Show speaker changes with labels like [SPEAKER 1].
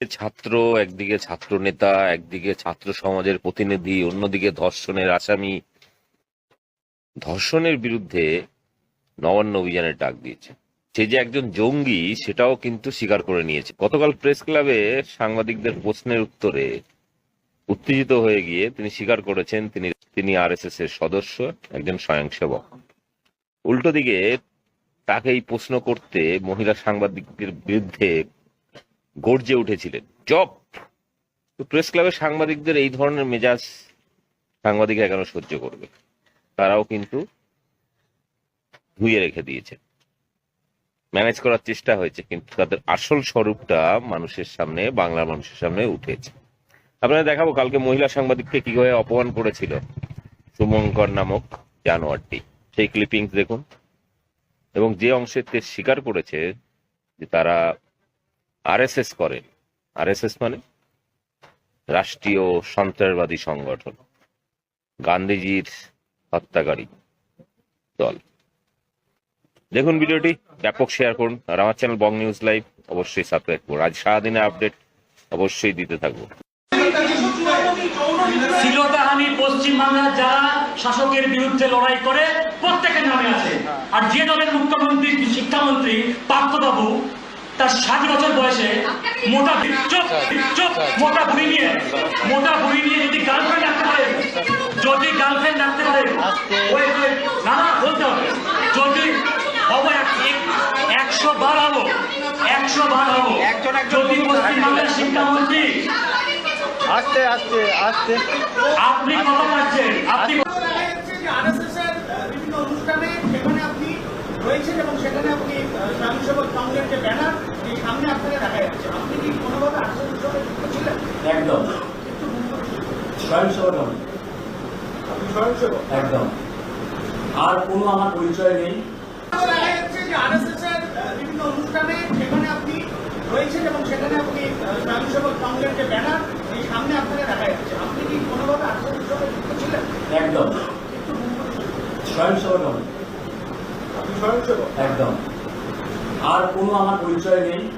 [SPEAKER 1] ছাত্র, একদিকে ছাত্র নেতা একদিকে ছাত্র সমাজের প্রতিনিধি, অন্যদিকে ধর্ষণের আসামি। ধর্ষণের বিরুদ্ধে নবান্ন অভিযানের ডাক দিয়েছে। সে যে একজন জঙ্গি, সেটাও কিন্তু স্বীকার করে নিয়েছে। গতকাল প্রেস ক্লাবে সাংবাদিকদের প্রশ্নের উত্তরে উত্তেজিত হয়ে গিয়ে তিনি স্বীকার করেছেন, তিনি তিনি আরএসএস এর সদস্য, একজন স্বয়ংসেবক। উল্টো দিকে তাকে এই প্রশ্ন করতে মহিলা সাংবাদিকদের বিরুদ্ধে গর্জে উঠেছিলেন। জব তো প্রেস ক্লাবের সাংবাদিকদের এই ধরনের মেজাজ সাংবাদিকরা কেন সহ্য করবে। তারাও কিন্তু ধুয়ে রেখে দিয়েছে ম্যানেজ করার চেষ্টা হয়েছে, কিন্তু তাদের আসল স্বরূপটা মানুষের সামনে, বাংলার মানুষের সামনে উঠেছে। আপনারা দেখাবো, কালকে মহিলা সাংবাদিককে কীভাবে অপমান করেছিল সুমঙ্কর নামক জানোয়ারটি। সেই ক্লিপিংস দেখুন। এবং যে অংশে স্বীকার করেছে যে তারা আরএসএস করেন। আরএসএস মানে রাষ্ট্রীয় সন্ত্রাসবাদী সংগঠন, গান্ধীজির হত্যাকারী দল। দেখুন ভিডিওটি, ব্যাপক শেয়ার করুন, আর আমার চ্যানেল বং নিউজ লাইভ অবশ্যই সাবস্ক্রাইব করুন। আজ সারাদিনের আপডেট অবশ্যই দিতে থাকব
[SPEAKER 2] শ্লীলতাহানি পশ্চিমবাংলার যারা করে আর যে দলের মুখ্যমন্ত্রী, শিক্ষামন্ত্রী, পার্থবাবু তার ষাট বছর বয়সে মোটা চোখ চোখ মোটা বুড়ি নিয়ে মোটা বুড়ি নিয়ে যদি গার্লফ্রেন্ড রাখতে পারে যদি গার্লফ্রেন্ড রাখতে পারে ওই না না বলতে হবে। যদি হব এক- এক- একশো বার হব একশো বার হব। যদি পশ্চিমবাংলার শিক্ষামন্ত্রী
[SPEAKER 3] আস্তে আস্তে আস্তে।
[SPEAKER 2] আপনি কথা পাচ্ছেন? আপনি
[SPEAKER 4] বিভিন্ন অনুষ্ঠানে সেখানে আপনি রয়েছেন এবং সেখানে আপনি আহ, স্বয়ংসেবক সংঘের যে ব্যানার এই সামনে আপনাকে দেখা যাচ্ছে আপনি কি কোনোভাবে আরএসএস এর সঙ্গে যুক্ত ছিলেন
[SPEAKER 2] একদম স্বয়ংসেবক আমি,
[SPEAKER 4] স্বয়ংসেবক?
[SPEAKER 2] একদম। আর কোনো আমার পরিচয় নেই।
[SPEAKER 4] বিভিন্ন অনুষ্ঠানে সেখানে আপনি রয়েছেন এবং সেখানে আপনি আহ, স্বয়ংসেবক সংঘের যে ব্যানার এই সামনে আপনাকে দেখা যাচ্ছে। আপনি কি কোনোভাবে আরএসএস এর যুক্ত ছিলেন?
[SPEAKER 2] একদম। স্বয়ংসেবক আমি,
[SPEAKER 4] আপনি স্বয়ংসেবক?
[SPEAKER 2] একদম। আর কোনো আমার পরিচয় নেই।